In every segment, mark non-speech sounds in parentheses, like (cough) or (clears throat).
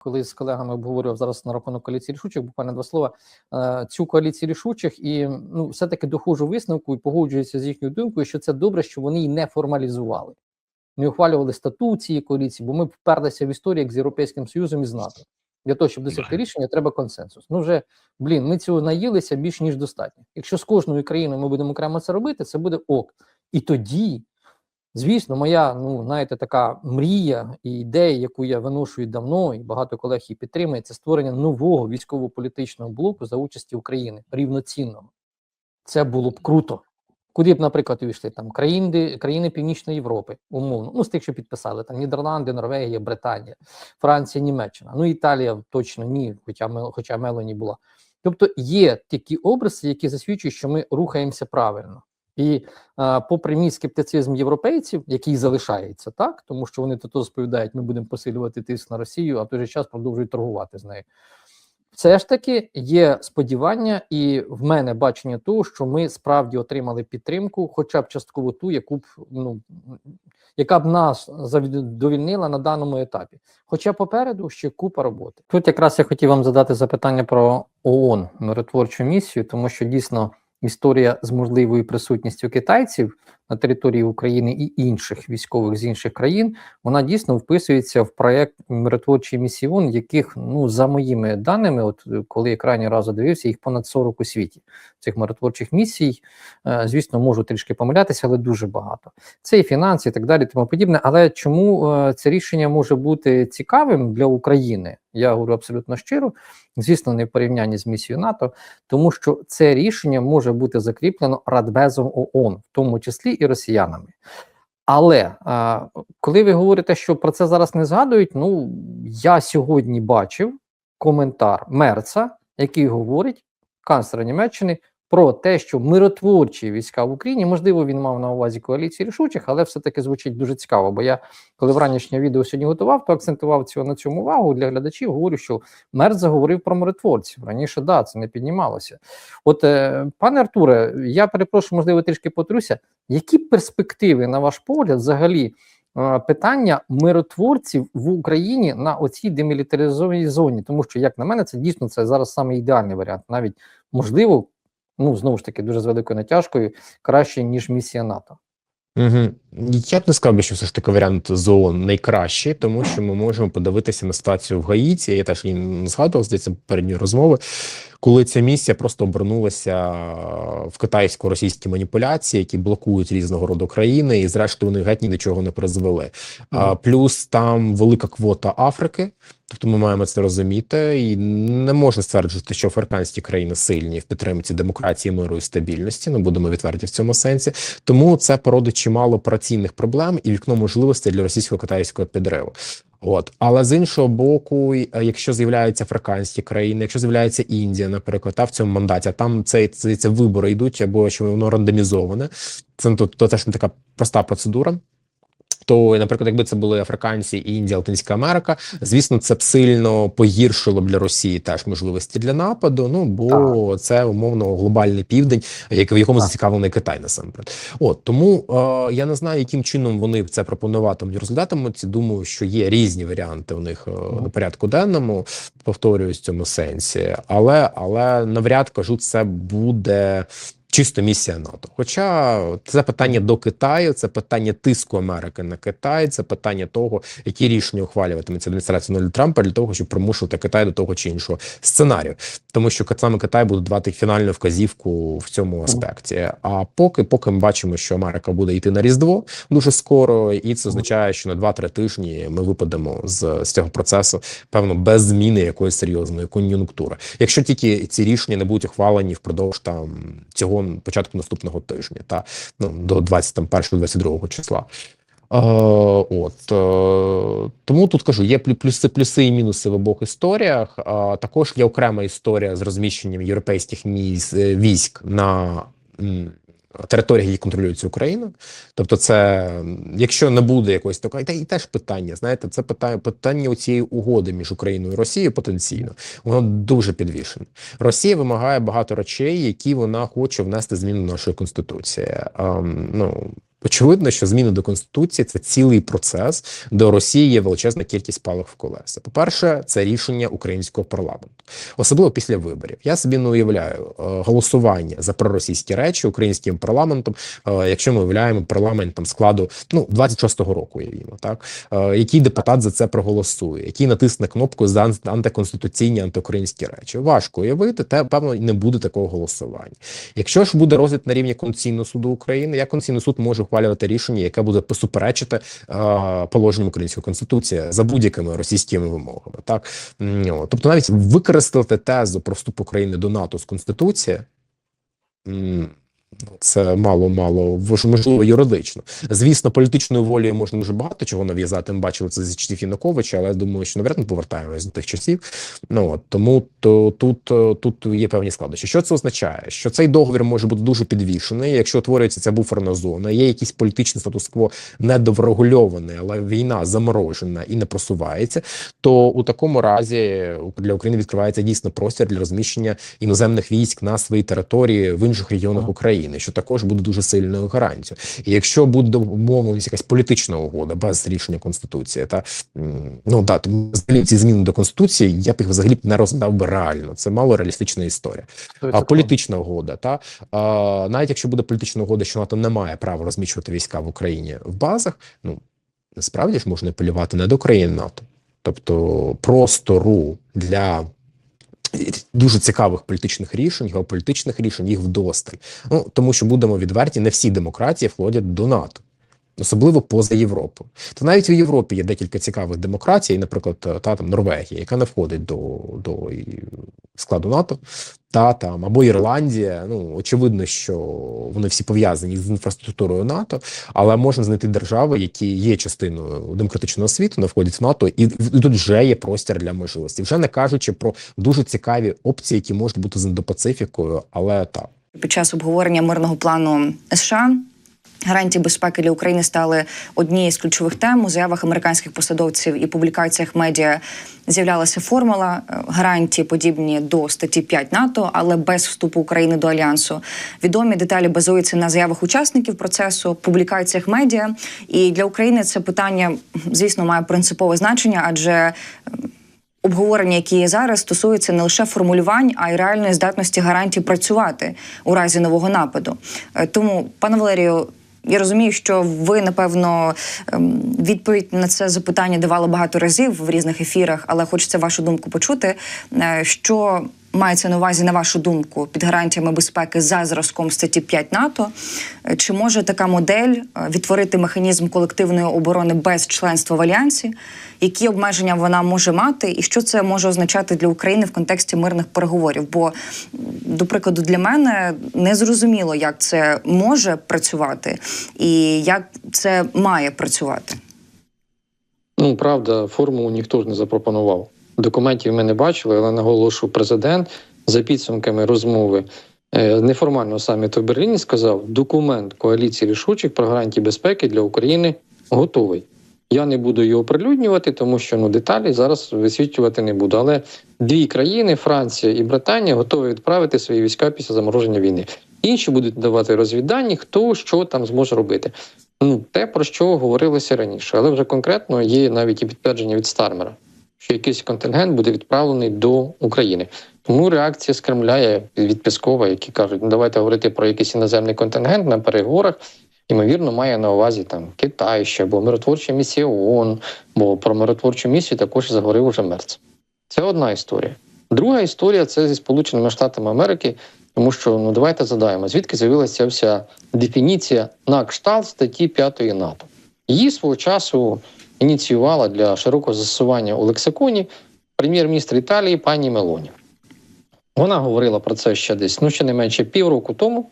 коли з колегами обговорював зараз на рахунок коаліції рішучих, буквально два слова. е, Цю коаліцію рішучих, і ну, все-таки доходжу висновку і погоджуюся з їхньою думкою, що це добре, що вони її не формалізували. Не ухвалювали статут цієї коаліції, бо ми вперлися в історію як з Європейським Союзом і з НАТО. Для того, щоб досягти рішення, треба консенсус. Ну вже блін, ми цього наїлися більш ніж достатньо. Якщо з кожною країною ми будемо окремо це робити, це буде ок. І тоді, звісно, моя, ну знаєте, така мрія і ідея, яку я виношую давно, і багато колег її підтримує, це створення нового військово-політичного блоку за участі України рівноцінного. Це було б круто. Куди б, наприклад, увійшли там країни, країни Північної Європи, умовно, ну з тих, що підписали там Нідерланди, Норвегія, Британія, Франція, Німеччина. Ну Італія точно ні, хоча хоча Мелоні була. Тобто є такі образи, які засвідчують, що ми рухаємося правильно. І а, попри мій скептицизм європейців, який залишається так, тому що вони то розповідають, ми будемо посилювати тиск на Росію, а в той же час продовжують торгувати з нею. Все ж таки є сподівання, і в мене бачення того, що ми справді отримали підтримку, хоча б частково ту, яку б ну яка б нас задовільнила на даному етапі. Хоча попереду ще купа роботи. Тут якраз я хотів вам задати запитання про ООН миротворчу місію, тому що дійсно історія з можливою присутністю китайців на території України і інших військових з інших країн, вона дійсно вписується в проект миротворчої місії яких ну за моїми даними, от коли я крайній раз дивився, їх понад 40 у світі цих миротворчих місій. Е, Звісно, можу трішки помилятися, але дуже багато. Це і фінанси, і так далі, тому подібне. Але чому е, це рішення може бути цікавим для України? Я говорю абсолютно щиро, звісно, не в порівнянні з місією НАТО, тому що це рішення може бути закріплено Радбезом ООН, в тому числі і росіянами. Але а, коли ви говорите, що про це зараз не згадують, ну я сьогодні бачив коментар Мерца, який говорить канцлера Німеччини про те, що миротворчі війська в Україні, можливо, він мав на увазі коаліції рішучих, але все-таки звучить дуже цікаво. Бо я, коли вранішнє відео сьогодні готував, то акцентував цього на цьому увагу для глядачів. Говорю, що Мерц заговорив про миротворців. Раніше да, це не піднімалося. От, е, пане Артуре, я перепрошую, можливо, трішки потруся. Які перспективи, на ваш погляд, взагалі? е, Питання миротворців в Україні на оцій демілітаризованій зоні, тому що, як на мене, це дійсно це зараз саме ідеальний варіант. Навіть можливо, ну знову ж таки, дуже з великою натяжкою, краще ніж місія НАТО. Угу. Я б не сказав би, що все ж таки варіант з ООН найкращий, тому що ми можемо подивитися на ситуацію в Гаїті. Я теж не згадував, здається, попередньої розмови, коли ця місія просто обернулася в китайсько-російські маніпуляції, які блокують різного роду країни, і зрештою вони геть ні до чого не призвели. А, плюс там велика квота Африки. Тобто ми маємо це розуміти, і не можна стверджувати, що африканські країни сильні в підтримці демократії, миру і стабільності. Ну будемо відверті в цьому сенсі. Тому це породить чимало операційних проблем і вікно можливостей для російсько-китайського підриву. От, але з іншого боку, е, якщо з'являються африканські країни, якщо з'являється Індія, наприклад, та в цьому мандаті, а там це, це, це вибори йдуть, або що воно рандомізоване. Це то, то теж не така проста процедура. То, наприклад, якби це були африканці, Індія, Латинська Америка, звісно, це б сильно погіршило б для Росії теж можливості для нападу. Ну бо це умовно глобальний південь, як в якому зацікавлений Китай насамперед. От тому е, я не знаю, яким чином вони це пропонуватимуть, розглядатимуть. Думаю, що є різні варіанти у них е, на порядку денному. Повторююсь в цьому сенсі, але але навряд кажу, це буде. Чисто місія НАТО. Хоча це питання до Китаю, це питання тиску Америки на Китай, це питання того, які рішення ухвалюватиметься адміністрація Дональда Трампа для того, щоб примушувати Китай до того чи іншого сценарію, тому що саме Китай буде давати фінальну вказівку в цьому аспекті. А поки поки ми бачимо, що Америка буде йти на різдво дуже скоро, і це означає, що на 2-3 тижні ми випадемо з, з цього процесу, певно, без зміни якоїсь серйозної кон'юнктури. Якщо тільки ці рішення не будуть ухвалені впродовж там цього початку наступного тижня, та ну до 21-22 числа. Е, от е, тому тут кажу, є плю- плюси, плюси і мінуси в обох історіях. Е, також є окрема історія з розміщенням європейських е, військ на територіях, які контролюються Україною. Тобто, це якщо не буде якоїсь такої, та і теж питання. Знаєте, це питання питання цієї угоди між Україною і Росією потенційно. Воно дуже підвішене. Росія вимагає багато речей, які вона хоче внести зміни до нашої конституції. Ем, ну Очевидно, що зміни до конституції це цілий процес, де Росії є величезна кількість палок в колеса. По-перше, це рішення українського парламенту, особливо після виборів. Я собі не уявляю е, голосування за проросійські речі українським парламентом, е, якщо ми уявляємо парламент там складу ну 26-го року. Уявімо, так Е, який депутат за це проголосує, який натисне кнопку за антиконституційні антиукраїнські речі. Важко уявити, те певно не буде такого голосування. Якщо ж буде розгляд на рівні Конституційного суду України, як Конституційний суд може ухвалювати рішення, яке буде посуперечити е, положенням української конституції за будь-якими російськими вимогами. Так тобто, навіть використати тезу про вступ України до НАТО з конституції. Це мало мало можливо юридично. Звісно, політичною волею можна дуже багато чого нав'язати. Ми бачили це зі часів Януковича, але я думаю, що навряд ми повертаємось до тих часів. Ну от тому то тут, е, тут є певні складнощі. Що це означає? Що цей договір може бути дуже підвішений, якщо утворюється ця буферна зона, є якийсь політичний статус-кво недоврегульований, але війна заморожена і не просувається. То у такому разі для України відкривається дійсно простір для розміщення іноземних військ на своїй території в інших регіонах Ага. України, що також буде дуже сильною гарантією. І якщо буде умовленість якась політична угода без рішення конституції, та ну да, тому взагалі ці зміни до конституції я б їх взагалі не розглядав би реально. Це мало реалістична історія. А політична угода, та а, навіть якщо буде політична угода, що НАТО не має права розміщувати війська в Україні в базах, ну насправді ж можна апелювати не до країн НАТО, тобто простору для дуже цікавих політичних рішень, геополітичних рішень, їх вдосталь. Ну тому що будемо відверті, не всі демократії входять до НАТО. Особливо поза Європою. То навіть у Європі є декілька цікавих демократій, наприклад, та там Норвегія, яка не входить до, до складу НАТО, та там або Ірландія. Ну очевидно, що вони всі пов'язані з інфраструктурою НАТО, але можна знайти держави, які є частиною демократичного світу, не входять в НАТО, і тут вже є простір для можливості. Вже не кажучи про дуже цікаві опції, які можуть бути з індопацифікою, але так. Під час обговорення мирного плану США гарантії безпеки для України стали однією з ключових тем у заявах американських посадовців і публікаціях медіа. З'являлася формула е, гарантії, подібні до статті 5 НАТО, але без вступу України до альянсу. Відомі деталі базуються на заявах учасників процесу, публікаціях медіа. І для України це питання, звісно, має принципове значення, адже е, обговорення, які є зараз, стосуються не лише формулювань, а й реальної здатності гарантій працювати у разі нового нападу. Е, Тому, пане Валерію. Я розумію, що ви напевно ем, відповідь на це запитання давали багато разів в різних ефірах, але хочеться вашу думку почути. Е, Що мається на увазі, на вашу думку, під гарантіями безпеки за зразком статті 5 НАТО? Е, Чи може така модель е, відтворити механізм колективної оборони без членства в альянсі? Які обмеження вона може мати, і що це може означати для України в контексті мирних переговорів? Бо, до прикладу, для мене не зрозуміло, як це може працювати і як це має працювати. Ну, правда, формулу ніхто ж не запропонував. Документів ми не бачили, але наголошую, президент за підсумками розмови е, неформального саміту в Берліні сказав: документ коаліції рішучих про гарантії безпеки для України готовий. Я не буду його прилюднювати, тому що ну деталі зараз висвітлювати не буду. Але дві країни, Франція і Британія, готові відправити свої війська після замороження війни. Інші будуть давати розвіддані, хто що там зможе робити. Ну, те, про що говорилося раніше, але вже конкретно є навіть і підтвердження від Стармера, що якийсь контингент буде відправлений до України. Тому реакція з Кремля є від Пескова, які кажуть, ну давайте говорити про якийсь іноземний контингент на переговорах. Ймовірно, має на увазі там Китай ще, або миротворча місія ООН, бо про миротворчу місію також заговорив уже Мерц. Це одна історія. Друга історія це зі Сполученими Штатами Америки, тому що ну давайте задаємо, звідки з'явилася вся дефініція на кшталт статті 5 НАТО. Її свого часу ініціювала для широкого застосування у лексиконі прем'єр-міністр Італії пані Мелоні. Вона говорила про це ще десь ну ще не менше півроку тому.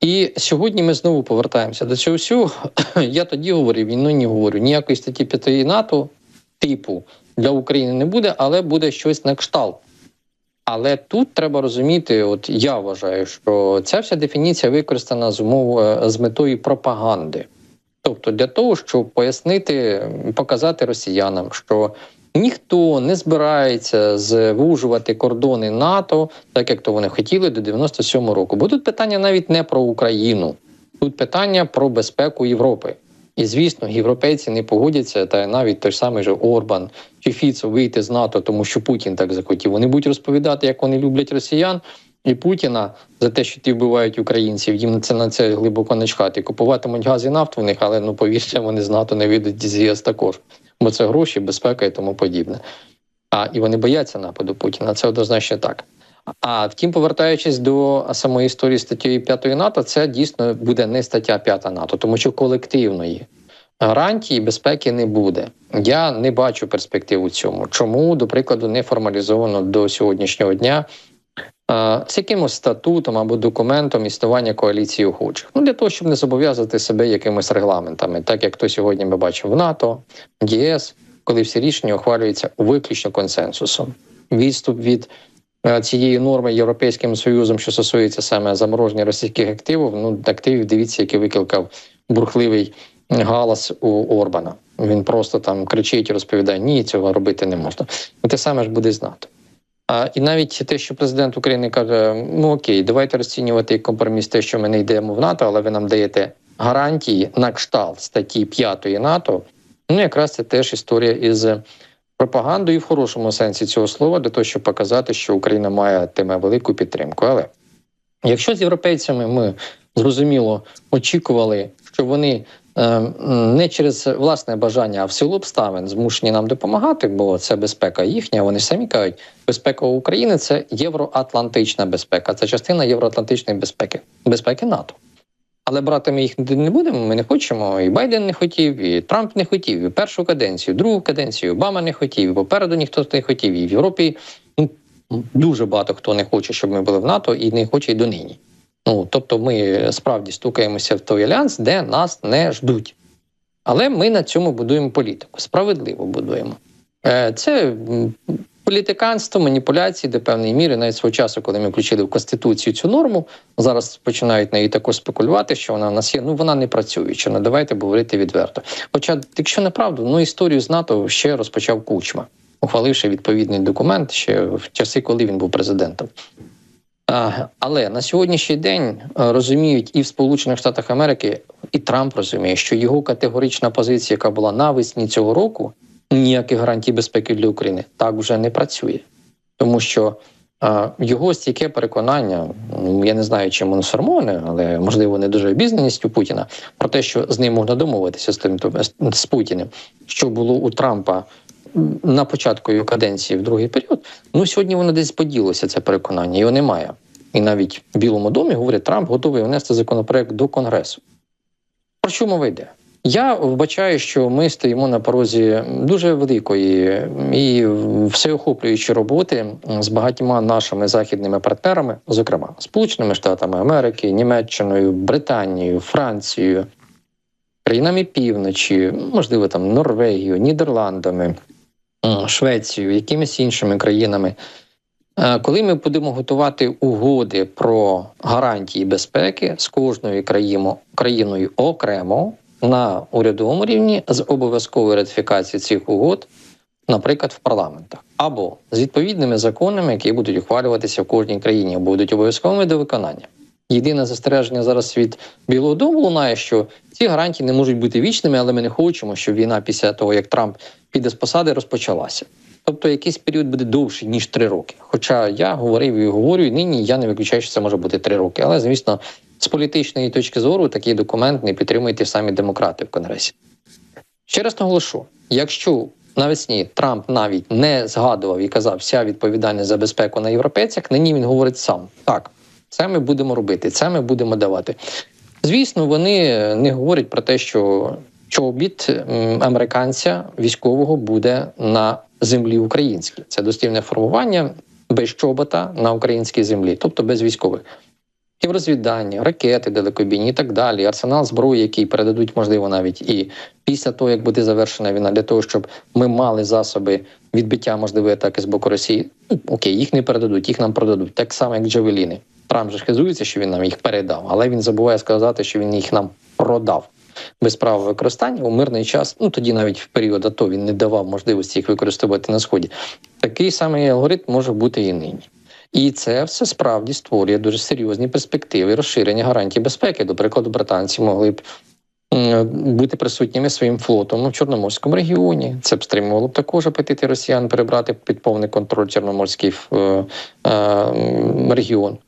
І сьогодні ми знову повертаємося до цього всього. (clears throat) Я тоді говорив, і нині говорю, ніякої статті 5 НАТО типу для України не буде, але буде щось на кшталт. Але тут треба розуміти, от я вважаю, що ця вся дефініція використана з умов е, з метою пропаганди. Тобто для того, щоб пояснити, показати росіянам, що ніхто не збирається звужувати кордони НАТО, так як то вони хотіли до 97-го року. Бо тут питання навіть не про Україну. Тут питання про безпеку Європи. І звісно, європейці не погодяться, та навіть той самий же Орбан чи Фіцо вийти з НАТО, тому що Путін так захотів. Вони будуть розповідати, як вони люблять росіян і Путіна за те, що ті вбивають українців. Їм це на це глибоко не чхати. Купуватимуть газ і нафту в них, але ну повірте, вони з НАТО не вийдуть з ЄС також, бо це гроші, безпека і тому подібне. А і вони бояться нападу Путіна. Це однозначно так. А втім, повертаючись до самої історії статті 5 НАТО, це дійсно буде не стаття 5 НАТО, тому що колективної гарантії безпеки не буде. Я не бачу перспектив у цьому. Чому, до прикладу, не формалізовано до сьогоднішнього дня з якимось статутом або документом існування коаліції охочих? Ну для того, щоб не зобов'язати себе якимись регламентами, так як то сьогодні ми бачимо в НАТО, в ЄС, коли всі рішення ухвалюються виключно консенсусом. Відступ від е, цієї норми Європейським Союзом, що стосується саме замороження російських активів. Ну активів, дивіться, який викликав бурхливий галас у Орбана. Він просто там кричить розповідає: ні, цього робити не можна. Те саме ж буде з НАТО. А і навіть те, що президент України каже: ну окей, давайте розцінювати компроміс, те, що ми не йдемо в НАТО, але ви нам даєте гарантії на кшталт статті 5 НАТО. Ну, якраз це теж історія із пропагандою в хорошому сенсі цього слова, для того, щоб показати, що Україна має тиме велику підтримку. Але якщо з європейцями ми зрозуміло очікували, що вони не через власне бажання, а в силу обставин змушені нам допомагати, бо це безпека їхня. Вони самі кажуть, безпека України це євроатлантична безпека, це частина євроатлантичної безпеки, безпеки НАТО. Але брати ми їх не будемо. Ми не хочемо. І Байден не хотів, і Трамп не хотів, і першу каденцію, і другу каденцію, Обама не хотів, і попереду ніхто не хотів. І в Європі ну, дуже багато хто не хоче, щоб ми були в НАТО, і не хоче й донині. Ну тобто, ми справді стукаємося в той альянс, де нас не ждуть. Але ми на цьому будуємо політику, справедливо будуємо. Е, Це політиканство, маніпуляції до певної міри, навіть свого часу, коли ми включили в конституцію цю норму, зараз починають неї також спекулювати, що вона в нас є. Ну вона не працююча. Ну давайте говорити відверто. Хоча, якщо неправду, ну історію з НАТО ще розпочав Кучма, ухваливши відповідний документ ще в часи, коли він був президентом. Але на сьогоднішній день е, розуміють і в Сполучених Штатах Америки, і Трамп розуміє, що його категорична позиція, яка була навесні цього року, ніяких гарантій безпеки для України, так вже не працює, тому що його стійке переконання, ну, я не знаю, чим воно сформоване, але можливо не дуже обізнаністю Путіна про те, що з ним можна домовитися з тим з Путіним, що було у Трампа. На початку його каденції в другий період, ну сьогодні воно десь поділося це переконання, його немає. І навіть в Білому домі говорять, Трамп готовий внести законопроект до Конгресу. Про що мова йде? Я вбачаю, що ми стоїмо на порозі дуже великої і всеохоплюючої роботи з багатьма нашими західними партнерами, зокрема Сполученими Штатами Америки, Німеччиною, Британією, Францією, країнами півночі, можливо, там Норвегією, Нідерландами, Швецією, якимись іншими країнами. Е, Коли ми будемо готувати угоди про гарантії безпеки з кожною країною, окремо на урядовому рівні з обов'язковою ратифікацією цих угод, наприклад, в парламентах, або з відповідними законами, які будуть ухвалюватися в кожній країні, будуть обов'язковими до виконання. Єдине застереження зараз від Білого Дому лунає, що ці гарантії не можуть бути вічними, але ми не хочемо, щоб війна після того, як Трамп піде з посади, розпочалася. Тобто якийсь період буде довший ніж три роки. Хоча я говорив і говорю, і нині я не виключаю, що це може бути три роки. Але звісно, з політичної точки зору такий документ не підтримують і самі демократи в Конгресі. Ще раз наголошу: якщо навесні Трамп навіть не згадував і казав, вся відповідальність за безпеку на європейцях, нині він говорить сам так. Це ми будемо робити, це ми будемо давати. Звісно, вони не говорять про те, що чобіт американця військового буде на землі українській. Це дослівне формування без чобота на українській землі, тобто без військових. І в розвідданні, ракети далекобійні і так далі, арсенал зброї, який передадуть, можливо, навіть і після того, як буде завершена війна, для того, щоб ми мали засоби відбиття можливої атаки з боку Росії. Ну, окей, їх не передадуть, їх нам продадуть, так само, як Джавеліни. Трамп же хизується, що він нам їх передав, але він забуває сказати, що він їх нам продав без права використання у мирний час. Ну тоді навіть в період АТО він не давав можливості їх використовувати на сході. Такий самий алгоритм може бути і нині. І це все справді створює дуже серйозні перспективи розширення гарантій безпеки. До прикладу, британці могли б бути присутніми своїм флотом у Чорноморському регіоні. Це б стримувало б також апетити росіян перебрати під повний контроль Чорноморський е, е, регіон.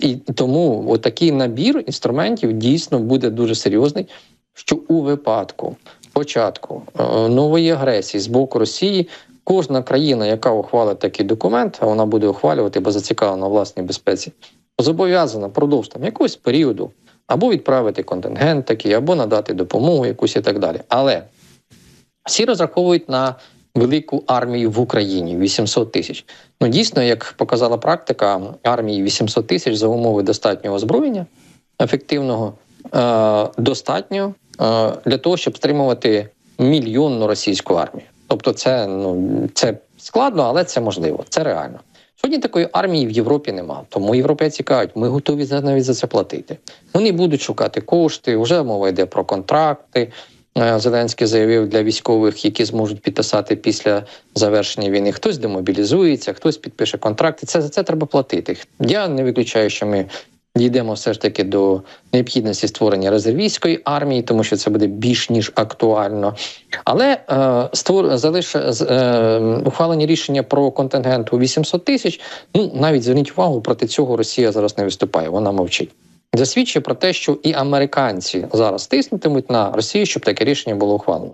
І тому отакий набір інструментів дійсно буде дуже серйозний, що у випадку початку е, нової агресії з боку Росії кожна країна, яка ухвалить такий документ, а вона буде ухвалювати, бо зацікавлена власній безпеці, зобов'язана продовж там якогось періоду або відправити контингент такий, або надати допомогу якусь і так далі. Але всі розраховують на велику армію в Україні 800 тисяч. Ну дійсно, як показала практика, армії 800 тисяч за умови достатнього озброєння ефективного е, достатньо е, для того, щоб стримувати мільйонну російську армію. Тобто, це ну це складно, але це можливо, це реально. Сьогодні такої армії в Європі нема. Тому європейці кажуть, ми готові за- навіть за це платити. Вони будуть шукати кошти. Вже мова йде про контракти. Е, Зеленський заявив для військових, які зможуть підписати після завершення війни. Хтось демобілізується, хтось підпише контракти. Це за це треба платити. Я не виключаю, що ми дійдемо все ж таки до необхідності створення резервістської армії, тому що це буде більш ніж актуально. Але е, створ залиш е, ухвалені рішення про контингент у 800 тисяч. Ну навіть зверніть увагу, проти цього Росія зараз не виступає. Вона мовчить. Засвідчує про те, що і американці зараз тиснутимуть на Росію, щоб таке рішення було ухвалено.